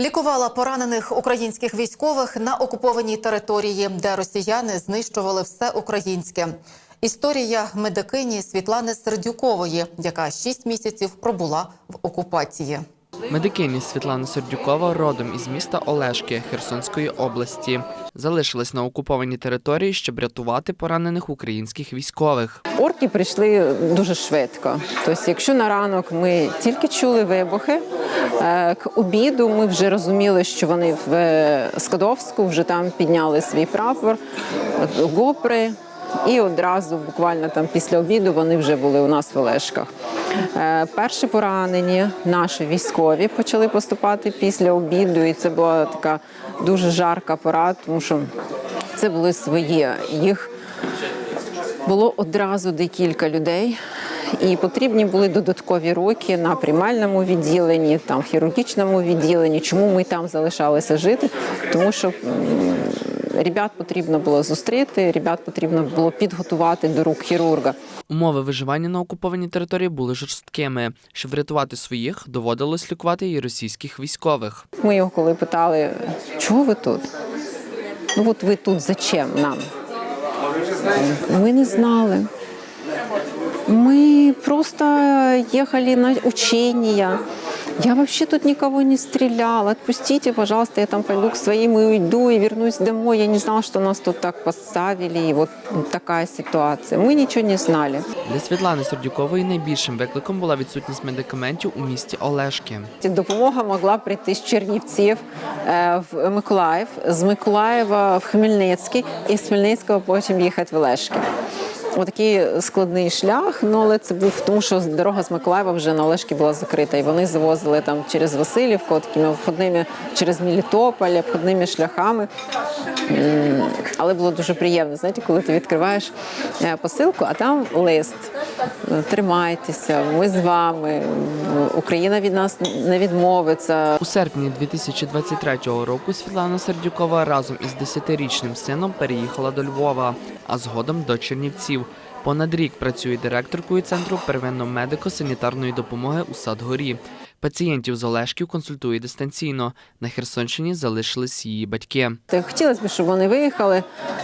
Лікувала поранених українських військових на окупованій території, де росіяни знищували все українське. Історія медикині Світлани Сердюкової, яка шість місяців пробула в окупації. Медикині Світлана Сердюкова родом із міста Олешки Херсонської області. Залишилась на окупованій території, щоб рятувати поранених українських військових. Орки прийшли дуже швидко. Тобто, якщо на ранок ми тільки чули вибухи, е, к обіду ми вже розуміли, що вони в е, Скадовську вже там підняли свій прапор, гопри. І одразу, буквально там після обіду, вони вже були у нас в Олешках. Е, Перші поранені наші військові почали поступати після обіду, і це була така дуже жарка пора, тому що це були свої. Їх було одразу декілька людей, і потрібні були додаткові роки на приймальному відділенні, там хірургічному відділенні. Чому ми там залишалися жити? Тому що ребят потрібно було зустріти, ребят потрібно було підготувати до рук хірурга. Умови виживання на окупованій території були жорсткими. Щоб врятувати своїх, доводилось лікувати і російських військових. Ми його коли питали, чого ви тут? Ну от ви тут зачем нам? Ми не знали. Мы просто ехали на учения. Я вообще тут никого не стрелял. Отпустите, пожалуйста, я там пойду к своим и уйду, и вернусь домой. Я не знала, что нас тут так поставили, и вот такая ситуация. Мы ничего не знали. Для Світлани Сердюкової найбільшим викликом була відсутність медикаментів у місті Олешки. Допомога могла прийти з Чернівців е, в Миколаїв, з Миколаєва в Хмельницький і з Хмельницького потім їхати в Олешки. Отакий складний шлях, ну але це був тому, що дорога з Миколаєва вже на Олешки була закрита, і вони завозили там через Васильівку, такими обходними через Мелітополь, обходними шляхами. Але було дуже приємно, знаєте, коли ти відкриваєш е, посилку, а там лист. Тримайтеся, ми з вами. Україна від нас не відмовиться. У серпні 2023 року Світлана Сердюкова разом із 10-річним сином переїхала до Львова, а згодом до Чернівців. Понад рік працює директоркою центру первинно-медико-санітарної допомоги у Садгорі. Пацієнтів з Олешків консультує дистанційно. На Херсонщині залишились її батьки. Хотілося б, щоб вони виїхали,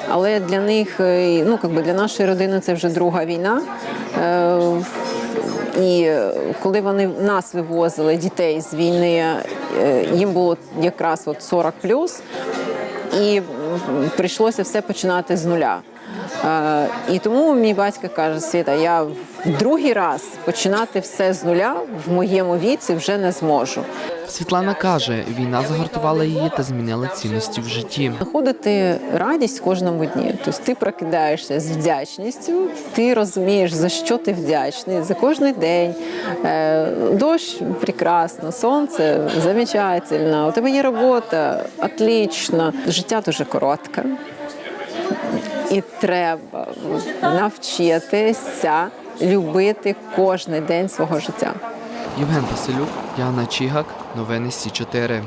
але для них, е, ну якби для нашої родини, це вже друга війна. Е, І коли вони нас вивозили дітей з війни, е, їм було якраз от 40 плюс, і прийшлося все починати з нуля. Е, І тому мій батько каже: Світа, я в другий раз починати все з нуля в моєму віці вже не зможу. Світлана каже, війна загартувала її та змінила цінності в житті. Знаходити радість кожному дні. Тобто ти прокидаєшся з вдячністю, ти розумієш, за що ти вдячний за кожний день. Е, Дощ прекрасно, сонце замечательно, у тебе є робота, отлично. Життя дуже коротке. І треба навчитися любити кожний день свого життя. Євген Василюк, Яна Чігак, новини Сі 4